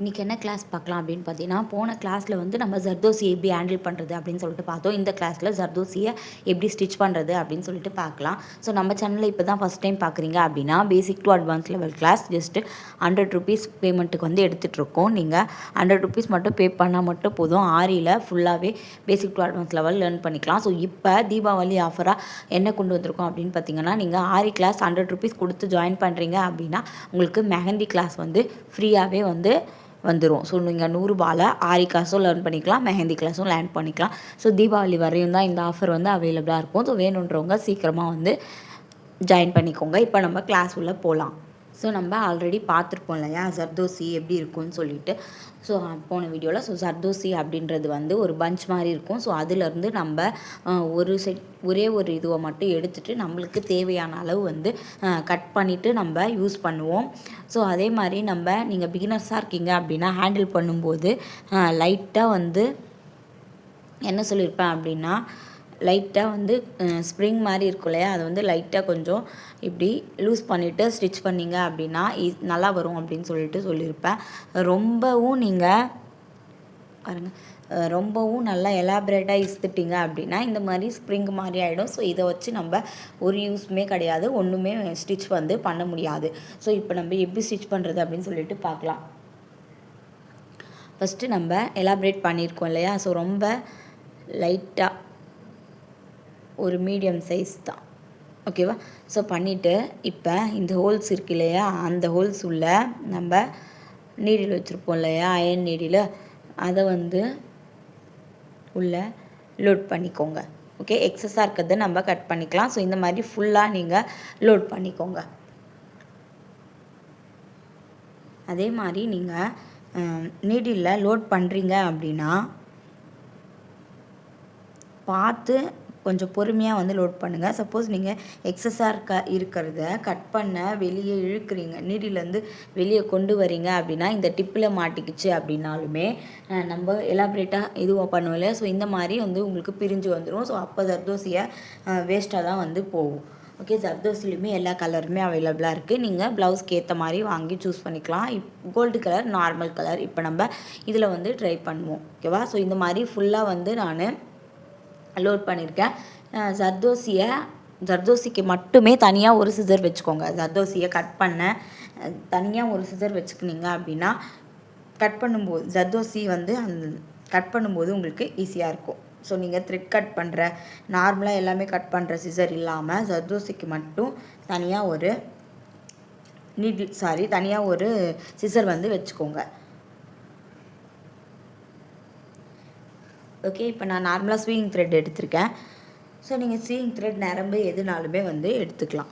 இன்றைக்கி என்ன கிளாஸ் பார்க்கலாம் அப்படின்னு பார்த்தீங்கன்னா போன கிளாஸில் வந்து நம்ம ஜர்தோசியை எப்படி ஹேண்டில் பண்ணுறது அப்படின்னு சொல்லிட்டு பார்த்தோம். இந்த கிளாஸில் ஜர்தோசியை எப்படி ஸ்டிச் பண்ணுறது அப்படின்னு சொல்லிட்டு பார்க்கலாம். ஸோ நம்ம சேனலில் இப்போ தான் ஃபஸ்ட் டைம் பார்க்குறீங்க அப்படின்னா basic to advance level class just hundred rupees பேமெண்ட்டுக்கு வந்து எடுத்துகிட்ருக்கோம் நீங்கள் ஹண்ட்ரட் ருபீஸ் மட்டும் பே பண்ணால் மட்டும் போதும். ஆரியில் ஃபுல்லாகவே basic to advance level learn பண்ணிக்கலாம். ஸோ இப்போ தீபாவளி ஆஃபராக என்ன கொண்டு வந்திருக்கோம் அப்படின்னு பார்த்தீங்கன்னா நீங்கள் ஆரி கிளாஸ் ஹண்ட்ரட் ருபீஸ் கொடுத்து ஜாயின் பண்ணுறீங்க அப்படின்னா உங்களுக்கு மெஹந்தி கிளாஸ் வந்து ஃப்ரீயாகவே வந்து வந்துடும் ஸோ நீங்கள் நூறுரூபாவில் ஆரி கிளாஸும் லேர்ன் பண்ணிக்கலாம் மெஹந்தி கிளாஸும் லேர்ன் பண்ணிக்கலாம். ஸோ தீபாவளி வரையும் தான் இந்த ஆஃபர் வந்து அவைலபிளாக இருக்கும். ஸோ வேணுன்றவங்க சீக்கிரமாக வந்து ஜாயின் பண்ணிக்கோங்க. இப்போ நம்ம கிளாஸ் உள்ளே போகலாம் ஸோ நம்ம ஆல்ரெடி பார்த்துருப்போம் இல்லையா? ஜர்தோசி எப்படி இருக்கும்னு சொல்லிட்டு. ஸோ போன வீடியோவில் ஸோ ஜர்தோசி அப்படின்றது வந்து ஒரு பஞ்ச் மாதிரி இருக்கும். ஸோ அதுலேருந்து நம்ம ஒரு செட் ஒரே ஒரு இதுவை மட்டும் எடுத்துகிட்டு நம்மளுக்கு தேவையான அளவு வந்து கட் பண்ணிவிட்டு நம்ம யூஸ் பண்ணுவோம். ஸோ அதே மாதிரி நம்ம நீங்கள் பிகினர்ஸாக இருக்கீங்க அப்படின்னா ஹேண்டில் பண்ணும்போது லைட்டாக வந்து என்ன சொல்லியிருப்பேன் அப்படின்னா லைட்டாக வந்து ஸ்ப்ரிங் மாதிரி இருக்கும் இல்லையா? அதை வந்து லைட்டாக கொஞ்சம் இப்படி லூஸ் பண்ணிவிட்டு ஸ்டிச் பண்ணீங்க அப்படின்னா இ- நல்லா வரும் அப்படின்னு சொல்லிட்டு சொல்லியிருப்பேன். ரொம்பவும் நீங்கள் பாருங்கள் ரொம்பவும் நல்லா எலாபரேட்டாக இஸ்த்துட்டீங்க அப்படின்னா இந்த மாதிரி ஸ்ப்ரிங் மாதிரி ஆகிடும் ஸோ இதை வச்சு நம்ம ஒரு யூஸ்மே கிடையாது ஒன்றுமே ஸ்டிச் வந்து பண்ண முடியாது. ஸோ இப்போ நம்ம எப்படி ஸ்டிச் பண்ணுறது அப்படின்னு சொல்லிட்டு பார்க்கலாம். ஃபஸ்ட்டு நம்ம எலாபரேட் பண்ணியிருக்கோம் இல்லையா? ஸோ ரொம்ப லைட்டாக ஒரு மீடியம் சைஸ் தான். ஓகேவா ஸோ பண்ணிவிட்டு இப்போ இந்த ஹோல்ஸ் இருக்கு இல்லையா? அந்த ஹோல்ஸ் உள்ள நம்ம நீடில் வச்சுருப்போம் இல்லையா? அயன் நீடில் அதை வந்து உள்ள லோட் பண்ணிக்கோங்க. ஓகே எக்ஸஸாக இருக்கிறத நம்ம கட் பண்ணிக்கலாம். ஸோ இந்த மாதிரி ஃபுல்லாக நீங்கள் லோட் பண்ணிக்கோங்க. அதே மாதிரி நீங்கள் நீடிலில் லோட் பண்ணுறீங்க அப்படின்னா பார்த்து கொஞ்சம் பொறுமையாக வந்து லோட் பண்ணுங்கள் சப்போஸ் நீங்கள் எக்ஸஸாக இருக்க இருக்கிறத கட் பண்ண வெளியே இழுக்கிறீங்க நீடிலேருந்து வெளியே கொண்டு வரீங்க அப்படின்னா இந்த டிப்பில் மாட்டிக்கிச்சு அப்படின்னாலுமே நம்ம எலாபரேட்டாக இதுவும் பண்ணுவோம் இல்லையா? ஸோ இந்த மாதிரி வந்து உங்களுக்கு பிரிஞ்சு வந்துடும் ஸோ அப்போ ஜர்தோசியை வேஸ்ட்டாக தான் வந்து போகும். ஓகே ஜர்தோசிலையுமே எல்லா கலருமே அவைலபிளாக இருக்குது நீங்கள் ப்ளவுஸ்க்கு ஏற்ற மாதிரி வாங்கி சூஸ் பண்ணிக்கலாம். இப் கோல்டு கலர் நார்மல் கலர் இப்போ நம்ம இதில் வந்து ட்ரை பண்ணுவோம். ஓகேவா ஸோ இந்த மாதிரி ஃபுல்லாக வந்து நான் லோட் பண்ணியிருக்கேன். ஜர்தோசியை ஜர்தோசிக்கு மட்டுமே தனியாக ஒரு சிசர் வச்சுக்கோங்க. ஜர்தோசியை கட் பண்ண தனியாக ஒரு சிசர் வச்சுக்கினீங்க அப்படின்னா கட் பண்ணும்போது ஜர்தோசி வந்து அந்த கட் பண்ணும்போது உங்களுக்கு ஈஸியாக இருக்கும். ஸோ நீங்கள் த்ரெட் கட் பண்ணுற நார்மலாக எல்லாமே கட் பண்ணுற சிசர் இல்லாமல் ஜர்தோசிக்கு மட்டும் தனியாக ஒரு நீடில் சாரி தனியாக ஒரு சிசர் வந்து வச்சுக்கோங்க. ஓகே இப்போ நான் நார்மலாக ஸ்வீயிங் த்ரெட் எடுத்திருக்கேன். ஸோ நீங்கள் ஸ்விங் த்ரெட் நரம்பு எதுனாலுமே வந்து எடுத்துக்கலாம்.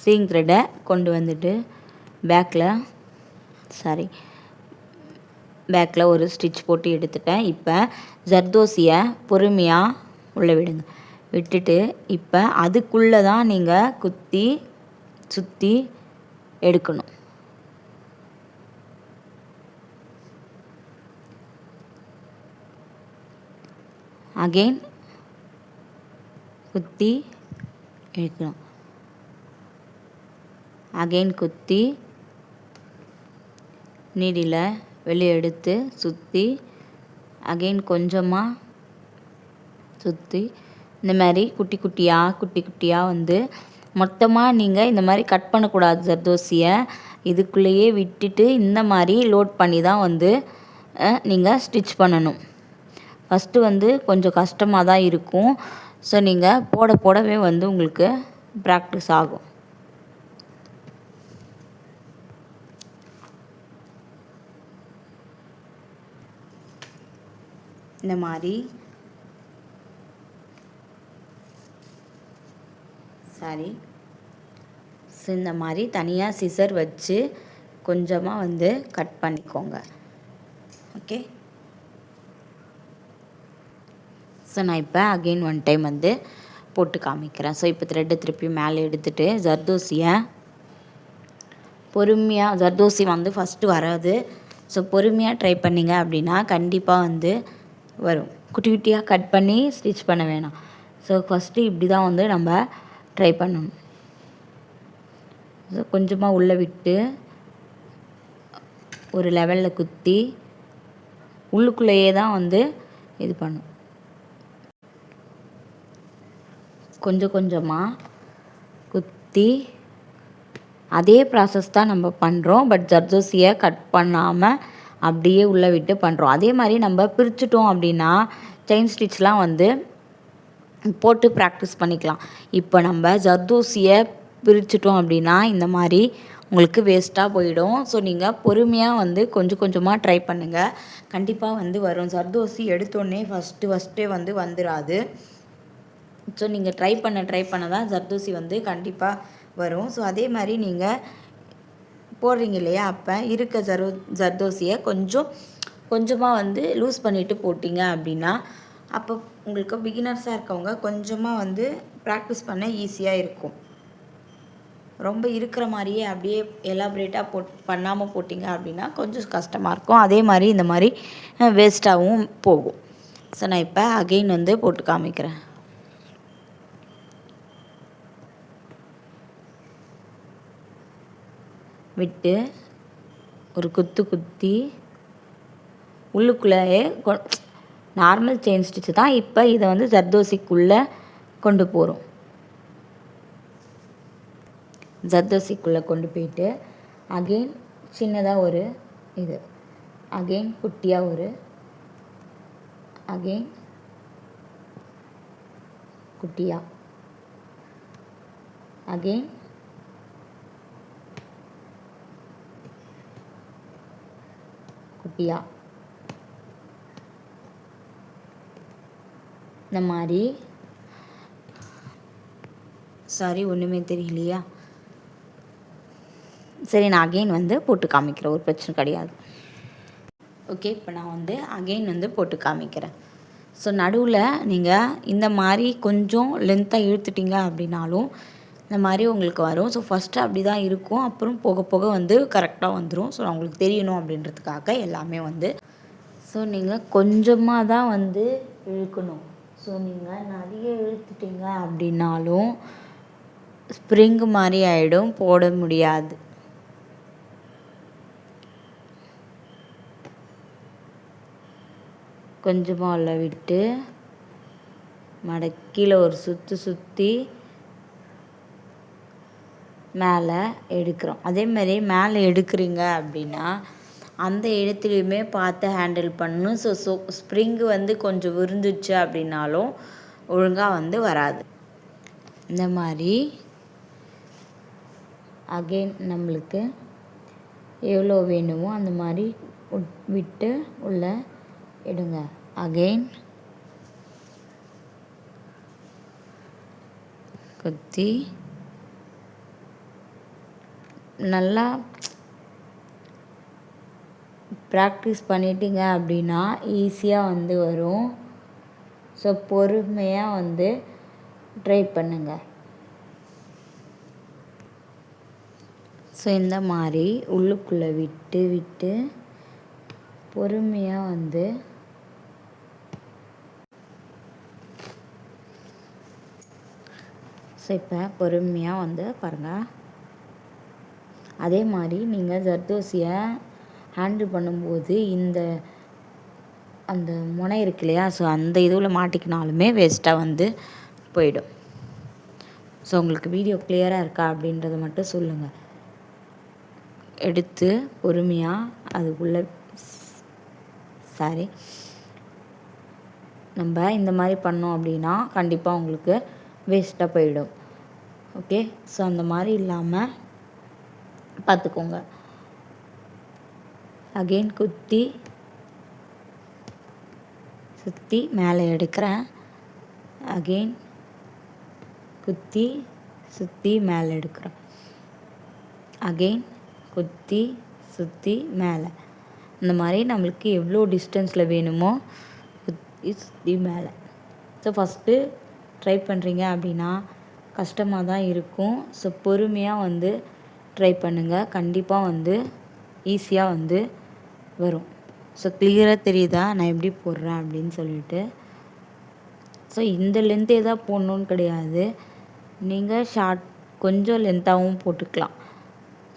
ஸ்வீயிங் த்ரெட்டை கொண்டு வந்துட்டு பேக்கில் சாரி பேக்கில் ஒரு ஸ்டிச் போட்டு எடுத்துட்டேன். இப்போ ஜர்தோசியை பொறுமையாக உள்ளே விடுங்க. விட்டுட்டு இப்போ அதுக்குள்ளே தான் நீங்கள் குத்தி சுற்றி எடுக்கணும். அகெயின் குத்தி எடுக்கணும். அகெயின் குத்தி நீடியில் வெளியே எடுத்து சுற்றி அகெயின் கொஞ்சமாக சுற்றி இந்த மாதிரி குட்டி குட்டியாக குட்டி குட்டியாக வந்து மொத்தமாக நீங்கள் இந்த மாதிரி கட் பண்ணக்கூடாது ஜர்தோசியை இதுக்குள்ளேயே விட்டுட்டு இந்த மாதிரி லோட் பண்ணி தான் வந்து நீங்கள் ஸ்டிச் பண்ணணும். ஃபஸ்ட்டு வந்து கொஞ்சம் கஷ்டமாக தான் இருக்கும். ஸோ நீங்கள் போட போடவே வந்து உங்களுக்கு ப்ராக்டிஸ் ஆகும். இந்த மாதிரி சாரி. ஸோ இந்த மாதிரி தனியாக சிசர் வச்சு கொஞ்சமாக வந்து கட் பண்ணிக்கோங்க. ஓகே ஸோ நான் இப்போ அகெயின் ஒன் டைம் வந்து போட்டு காமிக்கிறேன். ஸோ இப்போ த்ரெட்டு திருப்பி மேலே எடுத்துகிட்டு ஜர்தோசியை பொறுமையாக ஜர்தோசி வந்து ஃபஸ்ட்டு வராது. ஸோ பொறுமையாக ட்ரை பண்ணீங்க அப்படின்னா கண்டிப்பாக வந்து வரும். குட்டி குட்டியாக கட் பண்ணி ஸ்டிச் பண்ண வேணாம். ஸோ ஃபஸ்ட்டு இப்படி தான் வந்து நம்ம ட்ரை பண்ணணும். ஸோ கொஞ்சமாக உள்ளே விட்டு ஒரு லெவலில் குத்தி உள்ளுக்குள்ளேயே தான் வந்து இது பண்ணும். கொஞ்சம் கொஞ்சமாக குத்தி அதே ப்ராசஸ் தான் நம்ம பண்ணுறோம் பட் ஜர்தோசியை கட் பண்ணாமல் அப்படியே உள்ளே விட்டு பண்ணுறோம் அதே மாதிரி நம்ம பிரிச்சுட்டோம் அப்படின்னா செயின் ஸ்டிச்லாம் வந்து போட்டு ப்ராக்டிஸ் பண்ணிக்கலாம். இப்போ நம்ம ஜர்தோசியை பிரிச்சுட்டோம் அப்படின்னா இந்த மாதிரி உங்களுக்கு வேஸ்ட்டாக போயிடும். ஸோ நீங்கள் பொறுமையாக வந்து கொஞ்சம் கொஞ்சமாக ட்ரை பண்ணுங்கள் கண்டிப்பாக வந்து வரும். ஜர்தோசி எடுத்தோடனே ஃபஸ்ட்டு ஃபஸ்ட்டே வந்து வந்துடாது ஸோ நீங்கள் ட்ரை பண்ண ட்ரை பண்ண தான் ஜர்தோசி வந்து கண்டிப்பாக வரும். ஸோ அதே மாதிரி நீங்கள் போடுறீங்க இல்லையா? அப்போ இருக்க ஜரு ஜர்தோசியை கொஞ்சம் கொஞ்சமாக வந்து லூஸ் பண்ணிவிட்டு போட்டிங்க அப்படின்னா அப்போ உங்களுக்கு பிகினர்ஸாக இருக்கவங்க கொஞ்சமாக வந்து ப்ராக்டிஸ் பண்ண ஈஸியாக இருக்கும். ரொம்ப இருக்கிற மாதிரியே அப்படியே எலாபரேட்டாக போட் பண்ணாமல் போட்டிங்க அப்படின்னா கொஞ்சம் கஷ்டமாக இருக்கும். அதே மாதிரி இந்த மாதிரி வேஸ்ட்டாகவும் போகும். ஸோ நான் இப்போ அகெயின் வந்து போட்டு காமிக்கிறேன். விட்டு ஒரு குத்து குத்தி உள்ளுக்குள்ளேயே நார்மல் செயின் ஸ்டிச்சு தான் இப்போ இதை வந்து ஜர்தோசிக்குள்ளே கொண்டு போகிறோம் ஜர்தோசிக்குள்ளே கொண்டு போயிட்டு அகெயின் சின்னதாக ஒரு இது. அகெயின் குட்டியாக ஒரு அகெயின் குட்டியாக அகெயின் குட்டியாக இந்த மாதிரி. சாரி ஒன்றுமே தெரியலையா? சரி நான் அகெயின் வந்து போட்டு காமிக்கிறேன். ஒரு பிரச்சனை கிடையாது. ஓகே இப்போ நான் வந்து அகெயின் வந்து போட்டு காமிக்கிறேன். ஸோ நடுவில் நீங்கள் இந்த மாதிரி கொஞ்சம் லென்த்தாக இழுத்துட்டிங்க அப்படின்னாலும் இந்த மாதிரி உங்களுக்கு வரும். ஸோ ஃபஸ்ட்டு அப்படி தான் இருக்கும். அப்புறம் போக போக வந்து கரெக்டாக வந்துடும் ஸோ உங்களுக்கு தெரியணும் அப்படின்றதுக்காக எல்லாமே வந்து. ஸோ நீங்கள் கொஞ்சமாக தான் வந்து இழுக்கணும். ஸோ நீங்கள் நிறைய இழுத்துட்டீங்க அப்படின்னாலும் ஸ்ப்ரிங் மாதிரி ஆகிடும் போட முடியாது. கொஞ்சமாக உள்ள விட்டு மடக்கியில் ஒரு சுற்றி சுற்றி மேலே எடுக்கிறோம். அதேமாதிரி மேலே எடுக்கிறீங்க அப்படின்னா அந்த இடத்துலையுமே பார்த்து ஹேண்டில் பண்ணணும் ஸோ ஸோ ஸ்ப்ரிங்கு வந்து கொஞ்சம் விருந்துச்சு அப்படின்னாலும் ஒழுங்காக வந்து வராது. இந்த மாதிரி அகெயின் நம்மளுக்கு எவ்வளோ வேணுமோ அந்த மாதிரி விட்டு உள்ளே எடுங்க. அகெயின் குத்தி. நல்லா ப்ராக்டிஸ் பண்ணிட்டீங்க அப்படின்னா ஈஸியாக வந்து வரும். ஸோ பொறுமையாக வந்து ட்ரை பண்ணுங்கள் ஸோ இந்த மாதிரி உள்ளுக்குள்ளே விட்டு விட்டு பொறுமையாக வந்து ஸோ இப்போ பொறுமையாக வந்து பாருங்கள் அதே மாதிரி நீங்கள் ஜர்தோசியை ஹேண்டில் பண்ணும்போது இந்த அந்த முனை இருக்கு இல்லையா? ஸோ அந்த இதுவில் மாட்டிக்கினாலுமே வேஸ்ட்டாக வந்து போயிடும். ஸோ உங்களுக்கு வீடியோ கிளியராக இருக்கா அப்படின்றத மட்டும் சொல்லுங்கள் எடுத்து பொறுமையாக அதுக்குள்ளே சாரி நம்ம இந்த மாதிரி பண்ணோம் அப்படின்னா கண்டிப்பாக உங்களுக்கு வேஸ்ட்டாக போயிடும். ஓகே ஸோ அந்த மாதிரி இல்லாமல் பார்த்துக்கோங்க அகெயின் குத்தி சுற்றி மேலே எடுக்கிறேன். அகெயின் குத்தி சுற்றி மேலே எடுக்கிறேன். அகெயின் குத்தி சுற்றி மேலே. இந்த மாதிரி நம்மளுக்கு எவ்வளோ டிஸ்டன்ஸில் வேணுமோ குத்தி சுற்றி மேலே. ஸோ ஃபஸ்ட்டு ட்ரை பண்ணுறீங்க அப்படின்னா கஷ்டமாக தான் இருக்கும். ஸோ பொறுமையாக வந்து ட்ரை பண்ணுங்கள் கண்டிப்பாக வந்து ஈஸியாக வந்து வரும். ஸோ கிளியராக தெரியுதா? நான் எப்படி போடுறேன் அப்படின்னு சொல்லிட்டு. ஸோ இந்த லென்த்தே தான் போடணுன்னு கிடையாது. நீங்கள் ஷார்ட் கொஞ்சம் லென்த்தாகவும் போட்டுக்கலாம்.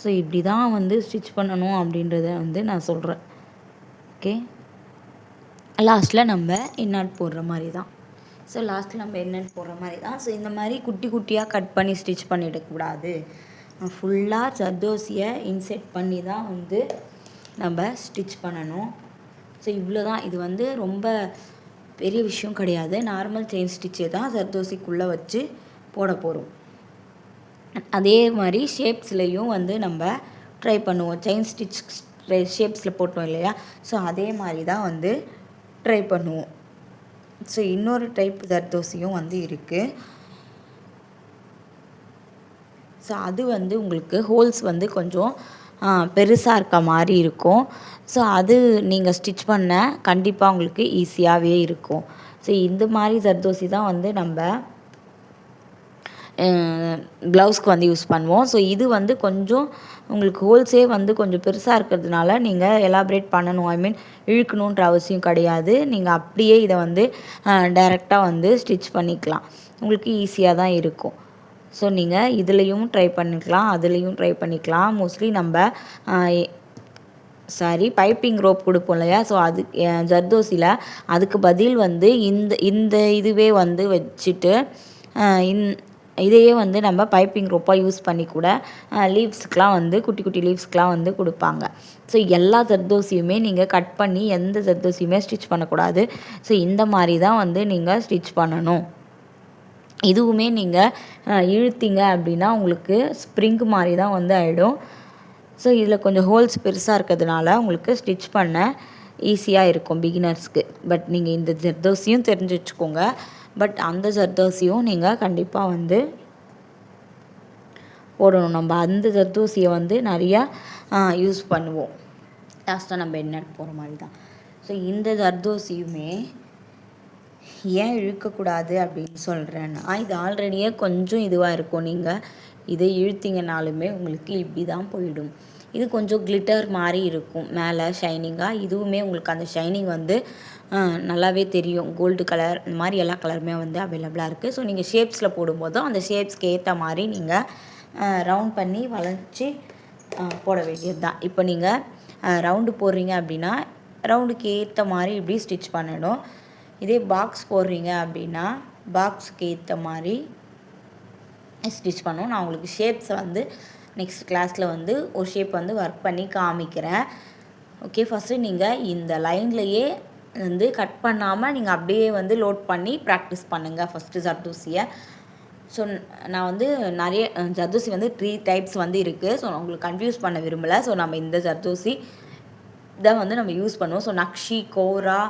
ஸோ இப்படி தான் வந்து ஸ்டிச் பண்ணணும் அப்படின்றத வந்து நான் சொல்கிறேன் ஓகே லாஸ்ட்டில் நம்ம இன்னாட் போடுற மாதிரி தான். ஸோ லாஸ்ட்டில் நம்ம என்னென்னு போடுற மாதிரி தான். ஸோ இந்த மாதிரி குட்டி குட்டியாக கட் பண்ணி ஸ்டிச் பண்ணிடக்கூடாது ஃபுல்லாக ஜர்தோசியை இன்செட் பண்ணி தான் வந்து நம்ம ஸ்டிச் பண்ணணும். ஸோ இவ்வளோ தான் இது வந்து ரொம்ப பெரிய விஷயம் கிடையாது. நார்மல் செயின் ஸ்டிச்சே தான் ஜர்தோசிக்குள்ளே வச்சு போட போகிறோம் அதே மாதிரி ஷேப்ஸ்லேயும் வந்து நம்ம ட்ரை பண்ணுவோம். செயின் ஸ்டிச் ஷேப்ஸில் போட்டோம் இல்லையா? ஸோ அதே மாதிரி தான் வந்து ட்ரை பண்ணுவோம். ஸோ இன்னொரு டைப் தர்தோசியும் வந்து இருக்குது ஸோ அது வந்து உங்களுக்கு ஹோல்ஸ் வந்து கொஞ்சம் பெருசாக இருக்க மாதிரி இருக்கும். ஸோ அது நீங்கள் ஸ்டிச் பண்ண கண்டிப்பாக உங்களுக்கு ஈஸியாகவே இருக்கும். ஸோ இந்த மாதிரி ஜர்தோசி தான் வந்து நம்ம ப்ளவுஸ்க்கு வந்து யூஸ் பண்ணுவோம். ஸோ இது வந்து கொஞ்சம் உங்களுக்கு ஹோல்ஸே வந்து கொஞ்சம் பெருசாக இருக்கிறதுனால நீங்கள் எலாபரேட் பண்ணணும். ஐ மீன் இழுக்கணுன்ற அவசியம் கிடையாது. நீங்கள் அப்படியே இதை வந்து டைரெக்டாக வந்து ஸ்டிச் பண்ணிக்கலாம். உங்களுக்கு ஈஸியாக தான் இருக்கும். ஸோ நீங்கள் இதுலேயும் ட்ரை பண்ணிக்கலாம் அதுலேயும் ட்ரை பண்ணிக்கலாம். மோஸ்ட்லி நம்ம சாரி பைப்பிங் ரோப் கொடுப்போம் இல்லையா? ஸோ அது ஜர்தோசியில் அதுக்கு பதில் வந்து இந்த இந்த இதுவே வந்து வச்சுட்டு இந் இதையே வந்து நம்ம பைப்பிங் ரோப்பாக யூஸ் பண்ணி கூட லீவ்ஸ்க்கெலாம் வந்து குட்டி குட்டி லீவ்ஸ்க்கெலாம் வந்து கொடுப்பாங்க. ஸோ எல்லா ஜர்தோசியுமே நீங்கள் கட் பண்ணி எந்த ஜர்தோசியுமே ஸ்டிச் பண்ணக்கூடாது. ஸோ இந்த மாதிரி தான் வந்து நீங்கள் ஸ்டிச் பண்ணணும். இதுவுமே நீங்கள் இழுத்தீங்க அப்படின்னா உங்களுக்கு ஸ்ப்ரிங் மாதிரி தான் வந்து ஆகிடும் ஸோ இதில் கொஞ்சம் ஹோல்ஸ் பெருசாக இருக்கிறதுனால உங்களுக்கு ஸ்டிச் பண்ண ஈஸியாக இருக்கும் பிகினர்ஸ்க்கு பட் நீங்கள் இந்த ஜர்தோசியும் தெரிஞ்சு வச்சுக்கோங்க. பட் அந்த ஜர்தோசியும் நீங்கள் கண்டிப்பாக வந்து போடணும். நம்ம அந்த ஜர்தோசியை வந்து நிறையா யூஸ் பண்ணுவோம். லாஸ்ட்டாக நம்ம என்ன போகிற மாதிரி தான். ஸோ இந்த ஜர்தோசியுமே ஏன் இழுக்கக்கூடாது அப்படின்னு சொல்கிறேன்னா இது ஆல்ரெடியே கொஞ்சம் இதுவாக இருக்கும். நீங்கள் இதை இழுத்தீங்கனாலுமே உங்களுக்கு இப்படி தான் போயிடும். இது கொஞ்சம் கிளிட்டர் மாதிரி இருக்கும். மேலே ஷைனிங்காக இதுவுமே உங்களுக்கு அந்த ஷைனிங் வந்து நல்லாவே தெரியும். கோல்டு கலர் இந்த மாதிரி எல்லா கலருமே வந்து அவைலபிளாக இருக்குது ஸோ நீங்கள் ஷேப்ஸில் போடும்போதும் அந்த ஷேப்ஸ்க்கு ஏற்ற மாதிரி நீங்கள் ரவுண்ட் பண்ணி வளைச்சி போட வேண்டியது தான். இப்போ நீங்கள் ரவுண்டு போடுறீங்க அப்படின்னா ரவுண்டுக்கு ஏற்ற மாதிரி இப்படி ஸ்டிச் பண்ணணும். இதே பாக்ஸ் போடுறீங்க அப்படின்னா பாக்ஸுக்கு ஏற்ற மாதிரி ஸ்டிச் பண்ணுவோம் நான் உங்களுக்கு ஷேப்ஸை வந்து நெக்ஸ்ட் கிளாஸில் வந்து ஒரு ஷேப் வந்து ஒர்க் பண்ணி காமிக்கிறேன். ஓகே ஃபஸ்ட்டு நீங்கள் இந்த லைன்லையே வந்து கட் பண்ணாமல் நீங்கள் அப்படியே வந்து லோட் பண்ணி ப்ராக்டிஸ் பண்ணுங்கள் ஃபஸ்ட்டு ஜர்தூசியை ஸோ நான் வந்து நிறைய ஜர்தூசி வந்து த்ரீ டைப்ஸ் வந்து இருக்குது ஸோ உங்களுக்கு கன்ஃபியூஸ் பண்ண விரும்பலை. ஸோ நம்ம இந்த ஜர்தூசி தான் வந்து நம்ம யூஸ் பண்ணுவோம். ஸோ நக்ஷி கோரா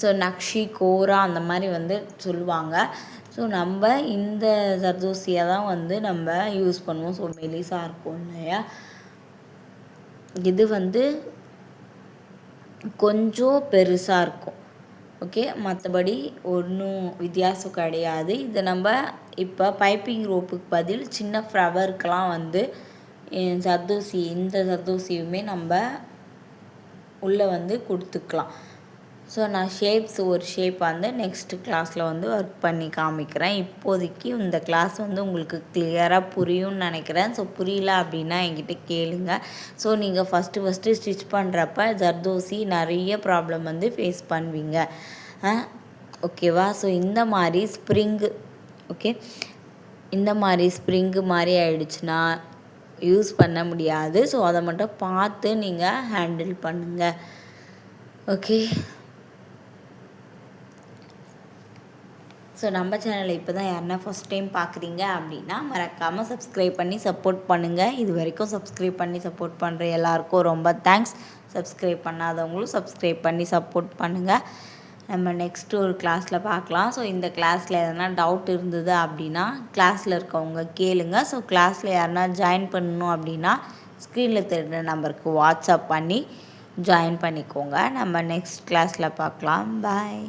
ஸோ நக்ஷி கோரா அந்த மாதிரி வந்து சொல்லுவாங்க. ஸோ நம்ம இந்த ஜர்தோசியை தான் வந்து நம்ம யூஸ் பண்ணுவோம். ஸோ மெலிசாக இருக்கும் இல்லையா? இது வந்து கொஞ்சம் பெருசாக இருக்கும். ஓகே மற்றபடி ஒன்றும் வித்தியாசம் கிடையாது. இதை நம்ம இப்போ பைப்பிங் ரோப்புக்கு பதில் சின்ன ஃப்ளவருக்கெலாம் வந்து சர்தூசி இந்த சர்தூசியுமே நம்ம உள்ளே வந்து கொடுத்துக்கலாம். ஸோ நான் ஷேப்ஸ் ஒரு ஷேப் வந்து நெக்ஸ்ட்டு கிளாஸில் வந்து ஒர்க் பண்ணி காமிக்கிறேன். இப்போதைக்கு இந்த கிளாஸ் வந்து உங்களுக்கு கிளியராக புரியும்னு நினைக்கிறேன். ஸோ புரியல அப்படின்னா என்கிட்ட கேளுங்க. ஸோ நீங்கள் ஃபஸ்ட்டு ஃபஸ்ட்டு ஸ்டிச் பண்ணுறப்ப ஜர்தோசி நிறைய ப்ராப்ளம் வந்து ஃபேஸ் பண்ணுவீங்க. ஓகேவா ஸோ இந்த மாதிரி ஸ்ப்ரிங்கு ஓகே இந்த மாதிரி ஸ்ப்ரிங்கு மாதிரி ஆயிடுச்சுன்னா யூஸ் பண்ண முடியாது. ஸோ அதை மட்டும் பார்த்து நீங்கள் ஹேண்டில் பண்ணுங்கள் ஓகே ஸோ நம்ம சேனலை இப்போ தான் யாருன்னா ஃபஸ்ட் டைம் பார்க்குறீங்க அப்படின்னா மறக்காமல் சப்ஸ்கிரைப் பண்ணி சப்போர்ட் பண்ணுங்கள் இது வரைக்கும் சப்ஸ்கிரைப் பண்ணி சப்போர்ட் பண்ணுற எல்லாருக்கும் ரொம்ப தேங்க்ஸ் சப்ஸ்கிரைப் பண்ணாதவங்களும் சப்ஸ்கிரைப் பண்ணி சப்போர்ட் பண்ணுங்கள் நம்ம நெக்ஸ்ட்டு ஒரு கிளாஸில் பார்க்கலாம். ஸோ இந்த கிளாஸில் எதனா டவுட் இருந்தது அப்படின்னா கிளாஸில் இருக்கவங்க கேளுங்க. ஸோ கிளாஸில் யாருனா ஜாயின் பண்ணணும் அப்படின்னா ஸ்க்ரீனில் தெரிஞ்ச நம்பருக்கு வாட்ஸ்அப் பண்ணி ஜாயின் பண்ணிக்கோங்க. நம்ம நெக்ஸ்ட் கிளாஸில் பார்க்கலாம். பாய்